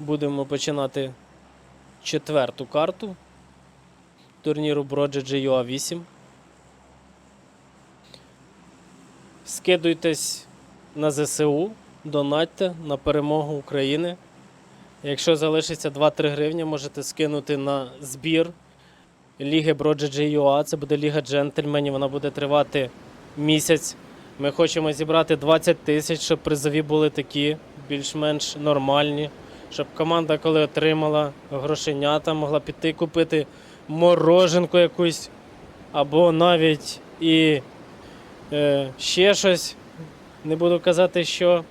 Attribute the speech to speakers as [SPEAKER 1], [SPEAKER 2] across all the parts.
[SPEAKER 1] Будемо починати четверту карту турніру Broad GUA 8. Скидуйтесь на ЗСУ, донатьте на перемогу України. Якщо залишиться 2-3 гривні, можете скинути на збір Ліги Broad GUA. Це буде Ліга джентльменів. Вона буде тривати місяць. Ми хочемо зібрати 20 тисяч, щоб призові були такі, більш-менш нормальні. Щоб команда, коли отримала грошенята, могла піти купити мороженку якусь, або навіть і е, ще щось. Не буду казати, що.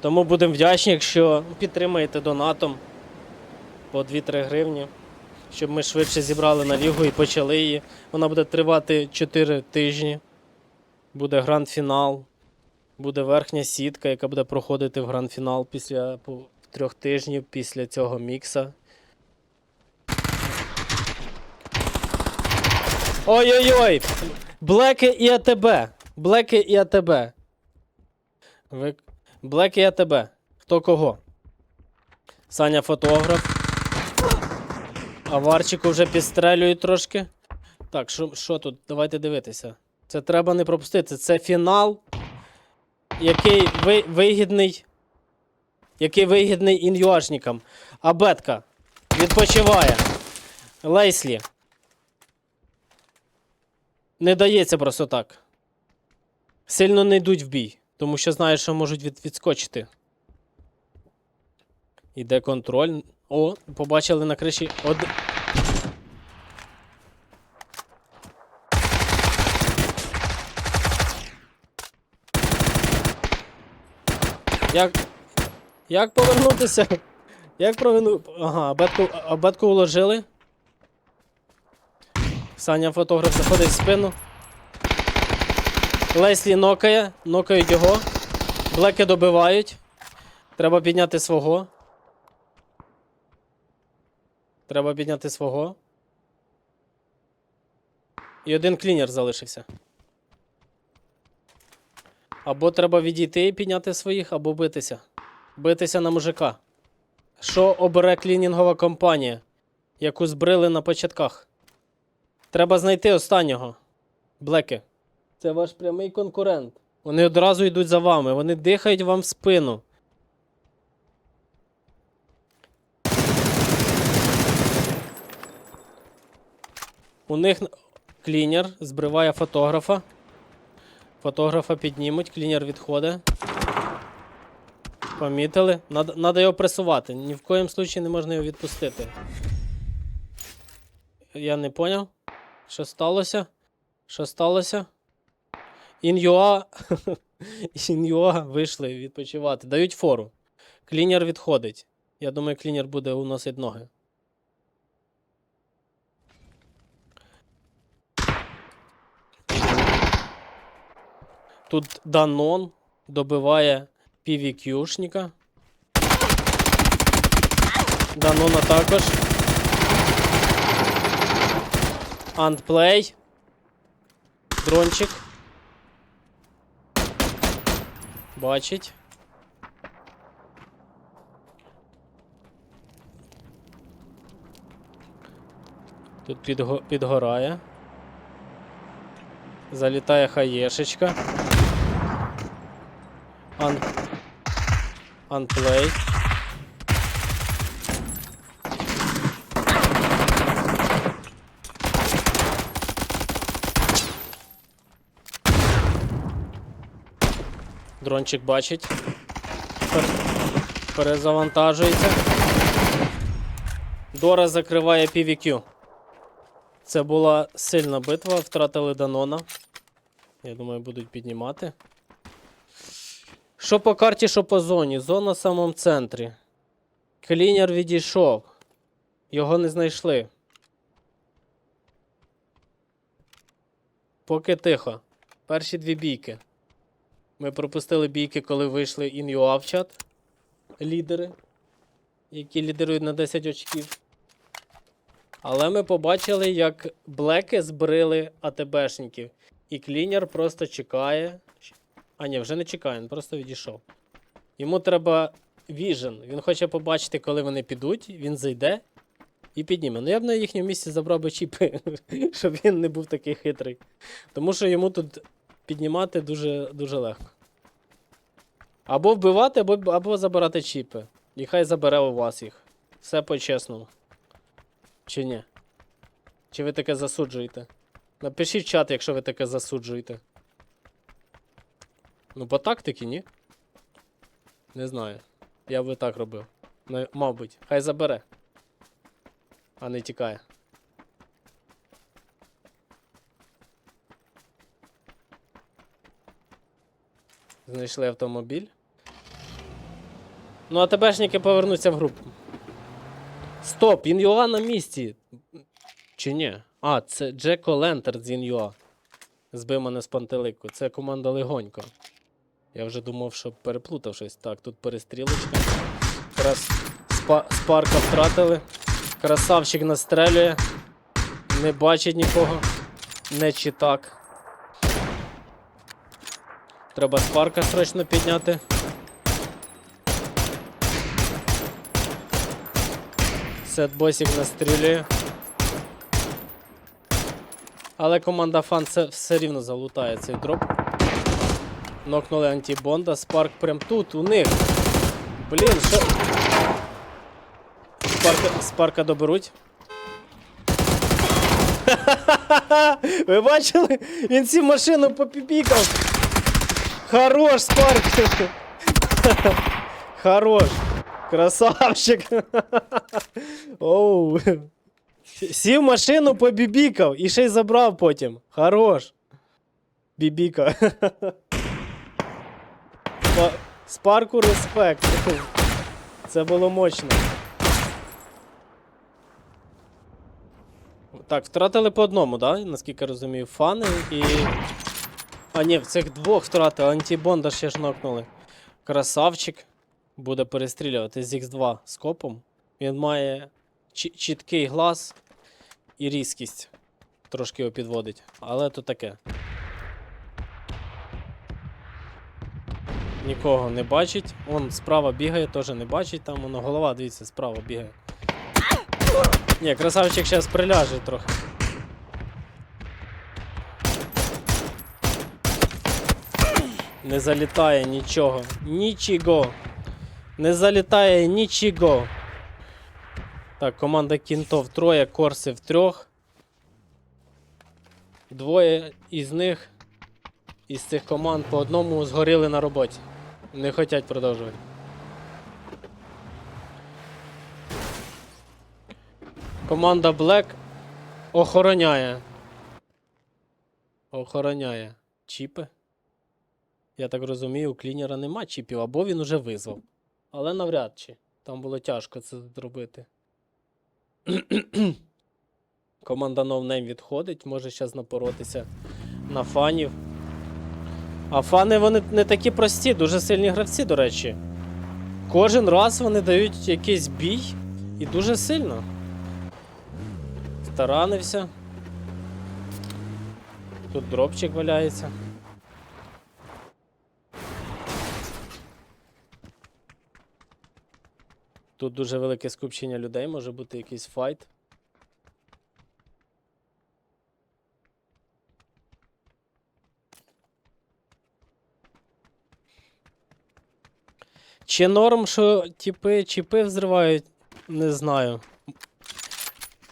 [SPEAKER 1] Тому будемо вдячні, якщо підтримаєте донатом по 2-3 гривні, щоб ми швидше зібрали на лігу і почали її. Вона буде тривати 4 тижні. Буде гранд-фінал, буде верхня сітка, яка буде проходити в гранд-фінал після трьох тижнів після цього мікса. Ой-ой-ой! Блеки і АТБ. Блеки і АТБ. Ви... Блеки і АТБ. Хто кого? Саня фотограф. А Варчику вже підстрелюють трошки. Так, що, що тут? Давайте дивитися. Це треба не пропустити. Це фінал, який ви, вигідний. Який вигідний ін'юашникам. А бетка відпочиває. Лейслі. Не дається просто так. Сильно не йдуть в бій, тому що знають, що можуть від, відскочити. Іде контроль. О, побачили на криші. Од... Як. Як повернутися? Як провину. Ага, абетку, абетку уложили. Саня фотограф заходить в спину. Леслі нокає, нокають його. Блеки добивають. Треба підняти свого. Треба підняти свого. І один клінер залишився. Або треба відійти і підняти своїх, або битися. Битися на мужика. Що обере клінінгова компанія, яку збрили на початках? Треба знайти останнього. Блеки. Це ваш прямий конкурент. Вони одразу йдуть за вами, вони дихають вам в спину. У них клінер збриває фотографа. Фотографа піднімуть, клінер відходить. Помітили? Надо його пресувати. Ні в коєму случаї не можна його відпустити. Я не поняв. Що сталося? Що сталося? Ін'юа. Ін'юа вийшли відпочивати. Дають фору. Клінер відходить. Я думаю, клінер буде уносити ноги. Тут Данон добиває PVQ-шника. Данона також. Антплей. Дрончик. Бачить. Тут підго... підгорає. Залітає хаєшечка. Ан... Анплей. Дрончик бачить. Перезавантажується. Дора закриває PVQ. Це була сильна битва, втратили Данона. Я думаю, будуть піднімати. Що по карті, що по зоні. Зона в самому центрі. Клінер відійшов. Його не знайшли. Поки тихо. Перші дві бійки. Ми пропустили бійки, коли вийшли InUA в чат. Лідери, які лідерують на 10 очків. Але ми побачили, як блеки збрили АТБшників. І клінер просто чекає. А ні, вже не чекає, він просто відійшов. Йому треба Vision. Він хоче побачити, коли вони підуть, він зайде і підніме. Ну я б на їхньому місці забрав би чіпи, щоб він не був такий хитрий. Тому що йому тут піднімати дуже, дуже легко. Або вбивати, або, або забирати чіпи. І хай забере у вас їх. Все по-чесному. Чи ні? Чи ви таке засуджуєте? Напишіть в чат, якщо ви таке засуджуєте. Ну, по тактиці, ні? Не знаю. Я би так робив. Ну, мабуть, хай забере. А не тікає. Знайшли автомобіль. Ну, а ТБшники повернуться в групу. Стоп, Ін'юа на місці. Чи ні? А, це Джеко Лентер з Ін'юа. Збив мене з пантелику. Це команда Легонько. Я вже думав, що переплутав щось. Так, тут перестрілочка. Якраз спа спарка втратили. Красавчик настрелює. Не бачить нікого. Не чи так. Треба спарка срочно підняти. Сетбосік настрілює. Але команда фан це все рівно залутає цей дроп. Нокнули антибонда, спарк прям тут, у них. Блін, що. Спарка, спарка доберуть. Ви бачили? Він цю машину попіпікав. Хорош, спарк. Хорош. Красавчик. Оу. Сів машину побібікав і ще й забрав потім. Хорош. Бібіка. Спа- Спарку респект. Це було мощно. Так, втратили по одному, да? Наскільки розумію, фани і. А, ні, в цих двох втратили, антибонда ще ж нокнули. Красавчик. Буде перестрілювати з X2 скопом. Він має чі- чіткий глаз і різкість. Трошки його підводить. Але то таке. Нікого не бачить. Он справа бігає, теж не бачить. Там воно голова, дивіться, справа бігає. Ні, красавчик зараз приляже трохи. Не залітає нічого. Нічого. Не залітає нічого. Так, команда кінтов троє, корси в трьох. Двоє із них, із цих команд по одному згоріли на роботі. Не хочуть продовжувати. Команда Black охороняє. Охороняє чіпи. Я так розумію, у клінера нема чіпів, або він уже визвав. Але навряд чи. Там було тяжко це зробити. Команда No Name відходить, може зараз напоротися на фанів. А фани вони не такі прості, дуже сильні гравці, до речі. Кожен раз вони дають якийсь бій і дуже сильно. Старанився. Тут дропчик валяється. Тут дуже велике скупчення людей, може бути якийсь файт. Чи норм, що тіпи чіпи взривають, не знаю.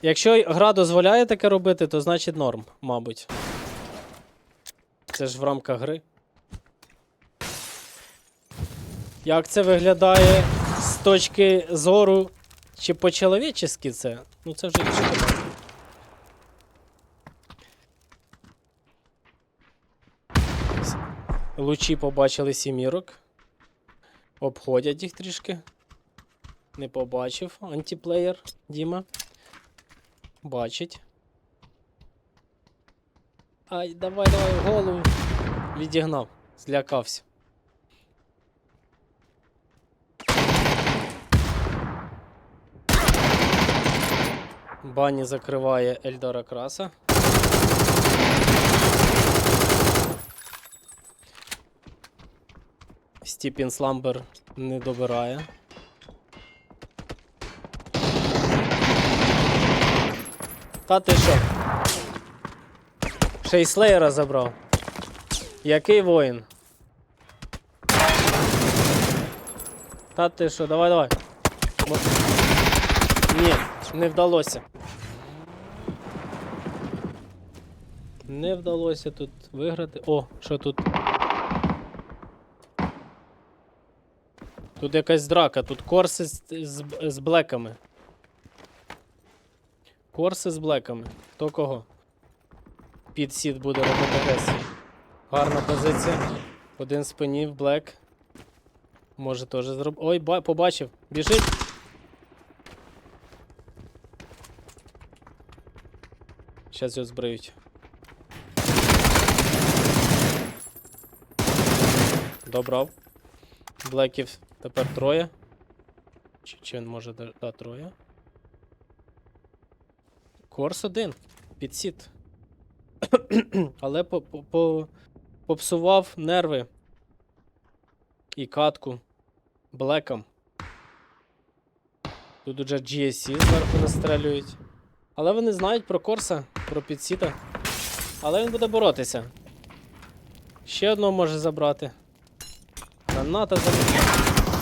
[SPEAKER 1] Якщо гра дозволяє таке робити, то значить норм, мабуть. Це ж в рамках гри. Як це виглядає з точки зору, чи по-чоловічески це? Ну це вже інше питання. Лучі побачили сімірок. Обходять їх трішки. Не побачив антиплеєр Діма. Бачить. Ай, давай, давай, голову. Відігнав, злякався. Бані закриває Ельдора Краса. Стіпін Сламбер не добирає. Та ти що? Ще й слеєра забрав. Який воїн? Та ти що, давай, давай. Бо... Ні, не вдалося. Не вдалося тут виграти. О, що тут? Тут якась драка, тут корси з, з, з блеками. Корси з блеками. Хто кого? Під сіт буде робити агресію. Гарна позиція. Один в спині в блек. Може теж зробити. Ой, ба- побачив. Біжить. Щас його збриють. Добрав. Блеків тепер троє. Чи, чи він може да, троє? Корс один. Підсіт. Але по, по, по, попсував нерви. І катку. Блеком. Тут уже GSC зверху настрелюють. Але вони знають про Корса, про підсіта. Але він буде боротися. Ще одного може забрати. Граната забрати.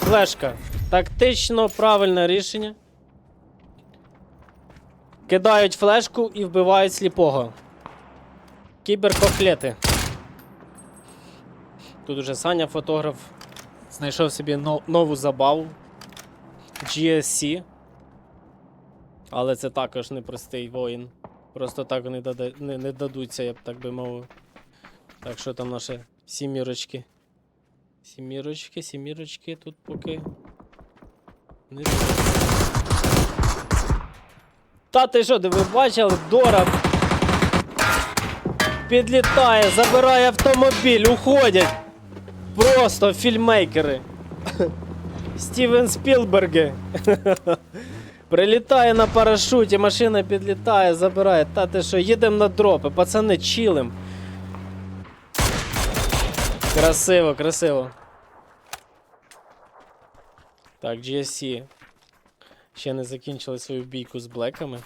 [SPEAKER 1] Флешка. Тактично правильне рішення. Кидають флешку і вбивають сліпого. Кіберкотлети. Тут уже Саня, фотограф, знайшов собі нову забаву. GSC. Але це також непростий воїн. Просто так вони не дадуться, я б так би мовив. Так що там наші сімірочки. Сімірочки, сімірочки тут поки. Не... Та ти що, ти ви бачили? Дора підлітає, забирає автомобіль, уходять. Просто фільмейкери. Стівен Спілберги. Прилітає на парашуті, машина підлітає, забирає. Та ти що, їдемо на дропи, пацани, чилим. Красиво, красиво. Так, GSC ще не закінчили свою бійку з блеками.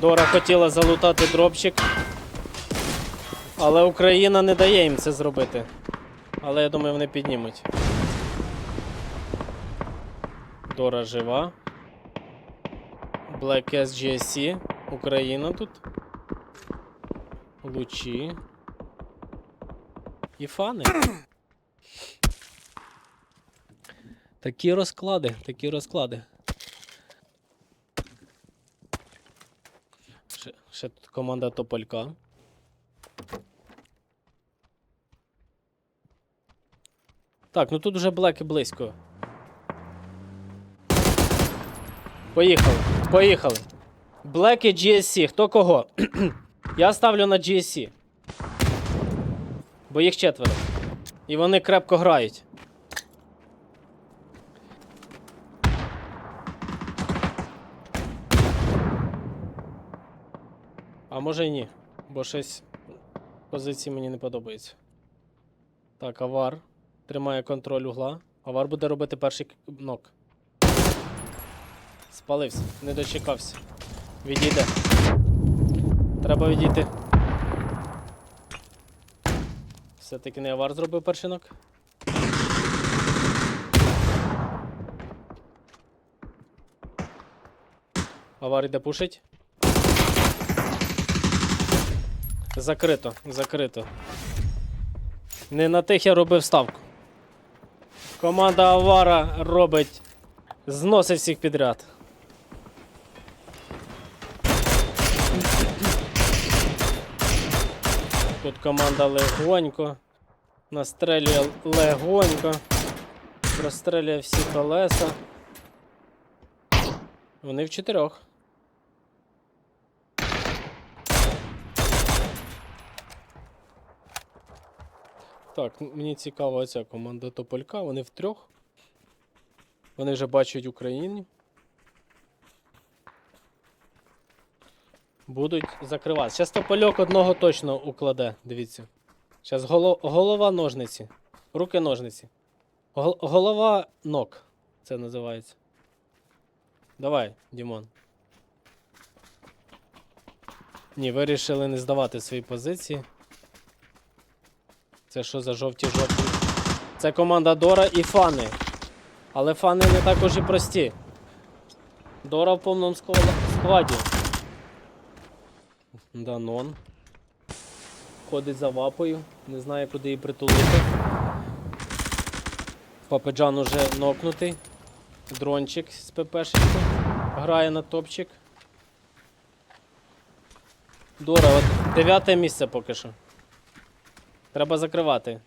[SPEAKER 1] Дора хотіла залутати дропчик. Але Україна не дає їм це зробити. Але я думаю, вони піднімуть. Дора жива. Black SGSC. Україна тут. Лучі. І фани. Такі розклади, такі розклади. Ще, ще тут команда Тополька. Так, ну тут вже блеки близько. Поїхали, поїхали. Блеки GSC, хто кого? Я ставлю на GSC. Бо їх четверо. І вони крепко грають. А може і ні, бо щось позиції мені не подобається. Так, авар. Тримає контроль угла. Авар буде робити перший нок. Спалився, не дочекався. Відійде. Треба відійти. Все-таки не авар зробив перший нок. Авар іде пушить. Закрито, закрито. Не на тих я робив ставку. Команда Авара робить. Зносить всіх підряд. Тут команда легонько. Настрелює легонько. Прострелює всі колеса. Вони в чотирьох. Так, мені цікава ця команда Тополька. Вони в трьох. Вони вже бачать Україну. будуть закривати. Зараз топольок одного точно укладе, дивіться. Зараз голо... голова ножниці. Руки ножниці. Гол... Голова ног. Це називається. Давай, Дімон. Ні, вирішили не здавати свої позиції. Це що за жовті жовті? Це команда Дора і фани. Але фани не також і прості. Дора в повному складі. Данон. Ходить за вапою, не знає, куди її притулити. Папеджан уже нокнутий. Дрончик з ППшечки. Грає на топчик. Дора, от дев'яте місце поки що. Треба закривати.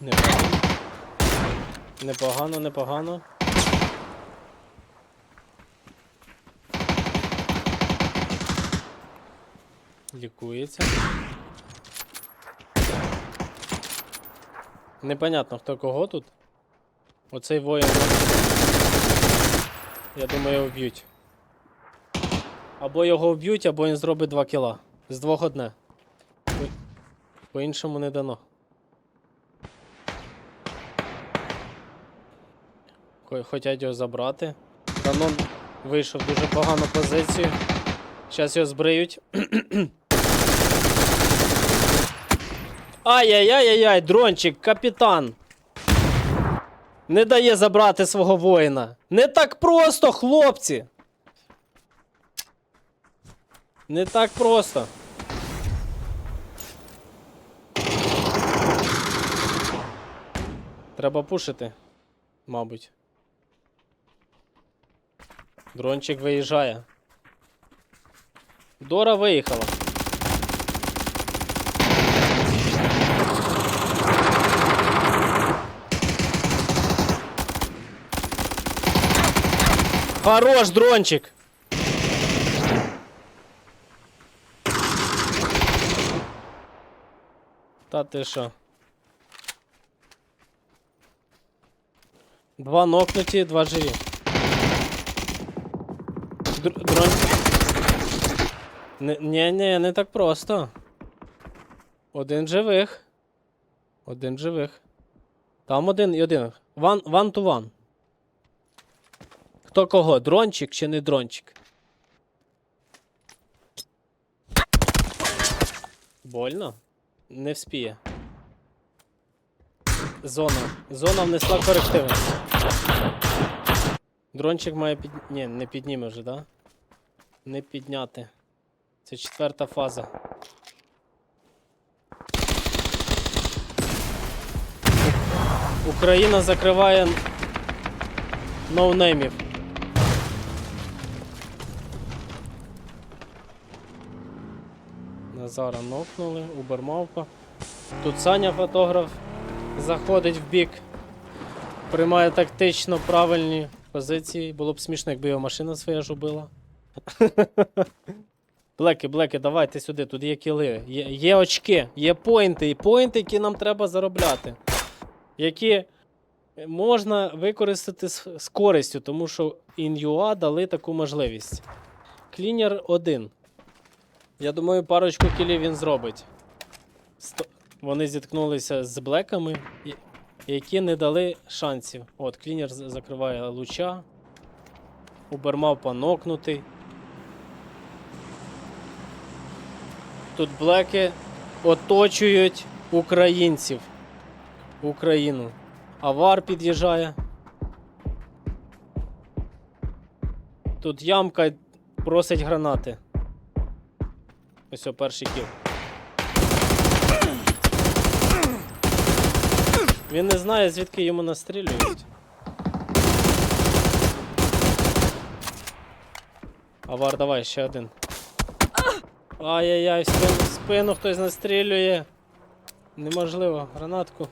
[SPEAKER 1] Непогано. Непогано, непогано. Лікується. Непонятно, хто кого тут. Оцей воїн. Я думаю, вб'ють. Або його вб'ють, або він зробить 2 кіла. З двох одне. По- По-іншому не дано. Хотять його забрати. Данон вийшов дуже погану позицію. Зараз його збриють. Ай-яй-яй-яй, дрончик, капітан. Не дає забрати свого воїна. Не так просто, хлопці. Не так просто. Треба пушити, мабуть. Дрончик виїжджає. Дора виїхала. Хорош, дрончик. Та ти що? Два нокнуті, два живі. Др- дрон. Не, ні, ні, не так просто. Один живих. Один живих. Там один і один. One, one to one. Хто кого? Дрончик чи не дрончик? Больно? Не вспіє. Зона. Зона внесла корективи. Дрончик має під... Ні, не підніме вже, да? Не підняти. Це четверта фаза. Україна закриває ноунеймів. Назара нокнули, Убермавка. Тут Саня фотограф заходить в бік, приймає тактично правильні позиції. Було б смішно, якби його машина своя ж убила. Блеки, блеки, давайте сюди, тут є кіли, є, є очки, є поінти, і поінти, які нам треба заробляти. Які можна використати з, з користю, тому що InUA дали таку можливість. Клінер 1. Я думаю, парочку кілів він зробить. Сто... Вони зіткнулися з блеками, які не дали шансів. От, клінер закриває луча. Убермав понокнутий. Тут блеки оточують українців. Україну. Авар під'їжджає. Тут ямка просить гранати. Ось о, перший кіл. Він не знає, звідки йому настрілюють. Авар, давай, ще один. Ай-яй-яй, в спину, в спину хтось настрілює. Неможливо, гранатку.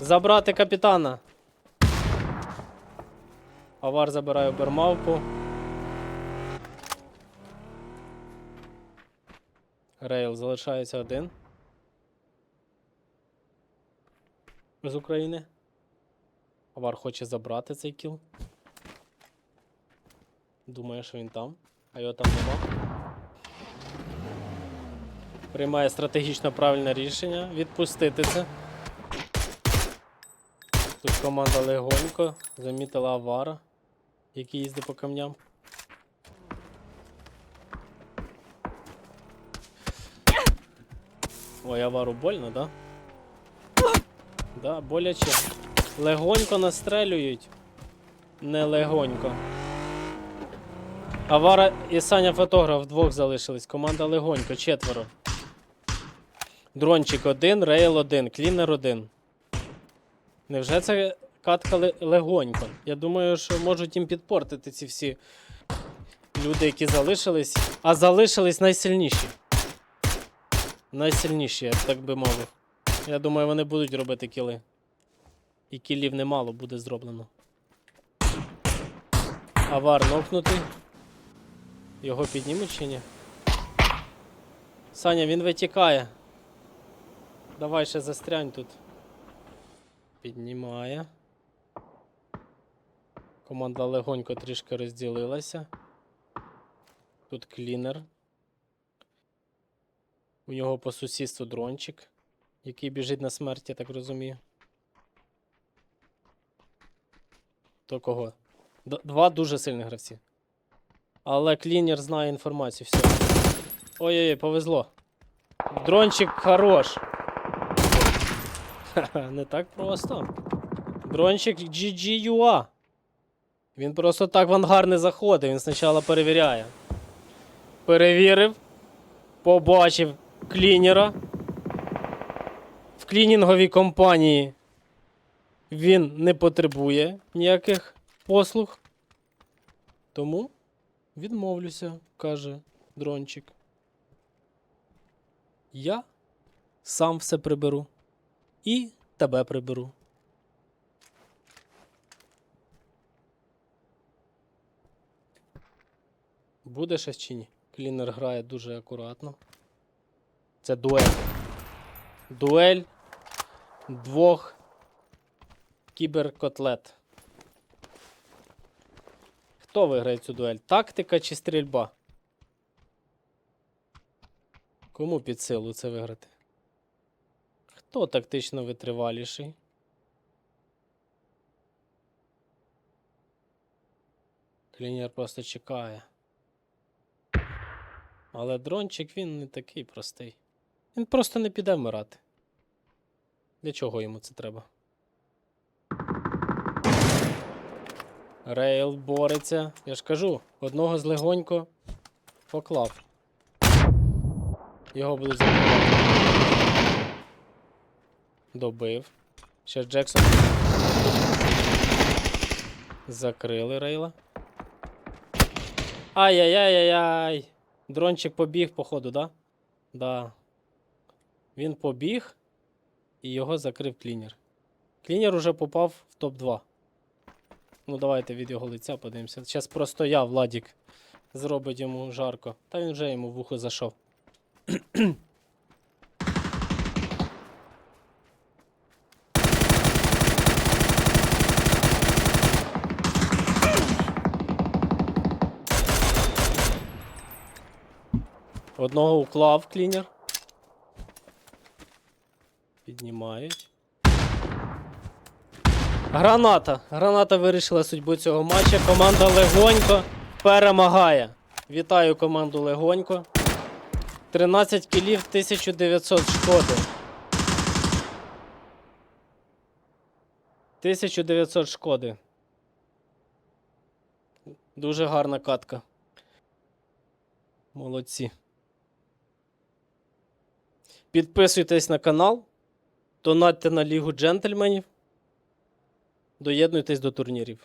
[SPEAKER 1] Забрати капітана. Авар забирає бермавку. Рейл залишається один. З України. Авар хоче забрати цей кіл. Думає, що він там, а його там нема. Приймає стратегічно правильне рішення відпустити це. Тут команда легонько замітила авара, який їздить по камням. Ой, авару больно, да? Да, боляче. Легонько настрелюють. Не легонько. Авара і Саня фотограф вдвох залишились. Команда легонько, четверо. Дрончик один, рейл один, клінер один. Невже це катка легонько? Я думаю, що можуть їм підпортити ці всі люди, які залишились. А залишились найсильніші. Найсильніші, я так би мовив. Я думаю, вони будуть робити кіли. І кілів немало буде зроблено. Авар нокнутий. Його піднімуть чи ні? Саня, він витікає. Давай ще застрянь тут. Піднімає. Команда легонько трішки розділилася. Тут клінер. У нього по сусідству дрончик, який біжить на смерть, я так розумію. То кого? Д- два дуже сильні гравці. Але клінер знає інформацію. Все. Ой-ой-ой, повезло. Дрончик хорош. Не так просто. Дрончик GGUA. Він просто так в ангар не заходить, він спочатку перевіряє. Перевірив, побачив клінера. В клінінговій компанії він не потребує ніяких послуг. Тому відмовлюся, каже дрончик. Я сам все приберу. І тебе приберу. Буде щось чи ні? Клінер грає дуже акуратно. Це дуель. Дуель двох кіберкотлет. Хто виграє цю дуель? Тактика чи стрільба? Кому під силу це виграти? Хто тактично витриваліший? Клінер просто чекає. Але дрончик він не такий простий. Він просто не піде вмирати. Для чого йому це треба? Рейл бореться. Я ж кажу, одного з легонько поклав. Його будуть закривати. Добив. Ще Джексон. Закрили рейла. Ай-яй-яй-яй-яй. Дрончик побіг, походу, да? Да. Він побіг і його закрив клінер. Клінер уже попав в топ-2. Ну, давайте від його лиця подивимося. Зараз просто я, Владік, зробить йому жарко. Та він вже йому в ухо зайшов. Одного уклав клінер. Піднімають. Граната. Граната вирішила судьбу цього матча. Команда Легонько перемагає. Вітаю команду Легонько. 13 кілів, 1900 шкоди. 1900 шкоди. Дуже гарна катка. Молодці. Підписуйтесь на канал, донатьте на Лігу джентльменів. Доєднуйтесь до турнірів.